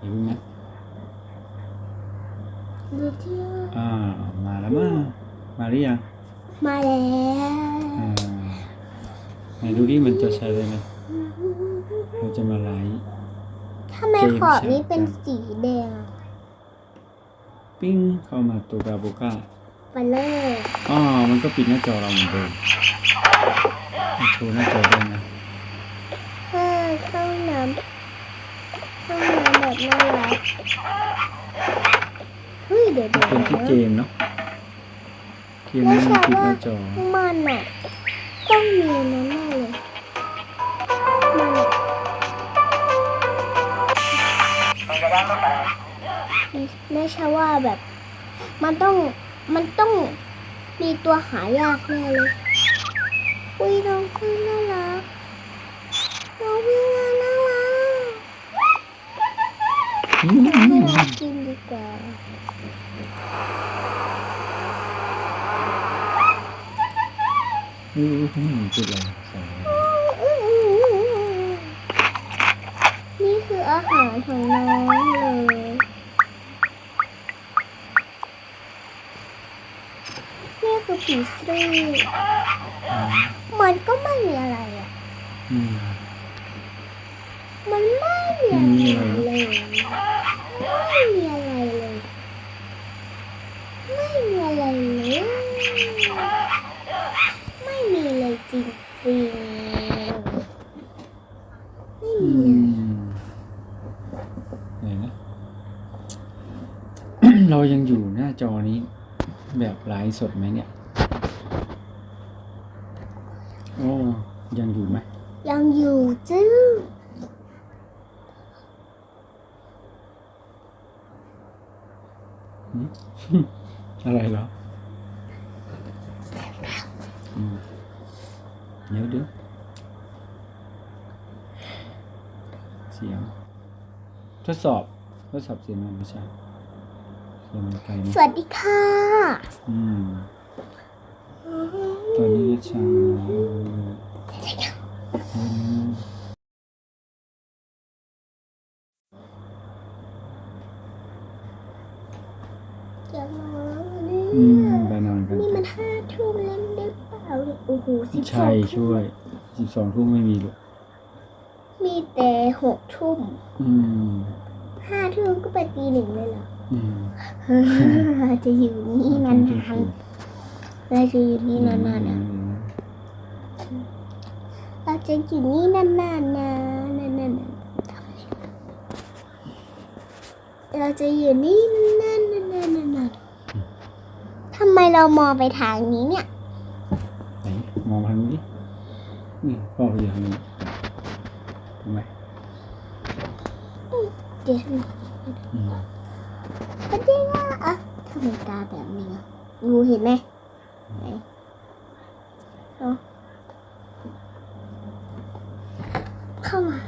เห็นไหมดูที่อ่า มาแล้วมั้งมาหรือยัง มาแล้วอ่าไหนดูดิมันจะใช้เลยไหมเราจะมาไลฟ์ทำไมเกมขอบนี้ใช่เป็นสีแดงอะปิ้งเข้ามาตัวกาโบก้าไปเลยอ๋อ มันก็ปิดหน้าจอเราเหมือนเดิมมันโชว์หน้าจอได้นะเฮ้ยเข้าน้ำเข้าน้ำ แบบน่ารักเฮ้ยเดี๋ยวมันเดี๋ยวเป็นที่เกเดี๋ยวมเนาะเกมนี้มันปิดหน้าจอมันอะต้องมีอันนั้นแน่เลยมันอะไม่ใช่ว่าแบบ มันต้องมันต้องมีตัวหายากแน่เลยอุ้ยน้องพี่น่ารักน้องพี่น่ารัก อืให้มเรากินดีกว่าอืมอืมจุดอะไรใส่นี่คืออาหารของน้องเลย นี่คือผีเสื้ออืมมันก็ไม่มีอะไรอะอืมมันไม่ มีมันมีอะไรเลยไม่มีอะไรเลยไม่มีอะไรเลยไม่มีเลยจริงๆไม่มีเลยมไหนนะเรายังอยู่หน้าจอนี้ แบบไลฟ์สดไหมเนี่ยโอ้ยังอยู่ไหมยังอยู่จื้อ หืม อะไรเหรออืมเดี๋ยวเดี๋ยวเสียง ทดสอบ ทดสอบเสียงมันไม่ใช่เสียงมันไกลสนะวัสดีค่ะ อืมตอนนี้ก็ช่างอื จะนอนเนี่ยอืมไปนอนกันนี่มันห้าทุ่มแล้วหรือเปล่าเนี่ยโอ้โหสิบสอใช่งช่วยสิบสองทุ่มไม่มีหรอกมีแต่หกทุ่มอืมห้าทุ่มก็ไปตีหนึ่งเลยเหรออืมจะอยู่นี่นานๆเราจะอยู่นี่นานๆนะเราจะอยู่นี่นานๆนะนานๆนะเราจะอยู่นี่นานๆนานๆนานๆทำไมเรามองไปทางนี้เนี่ย ไหนมองทางนี้ดินี่พ่อไปอยู่ทางนี้ทำไมเดี๋ยวอืมก็จริงอะอะทำไมตาแบบนี้อะงูเห็นไหมไหนเอาเข้ามา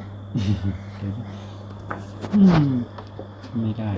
เดี๋ยวดิอืมไม่ได้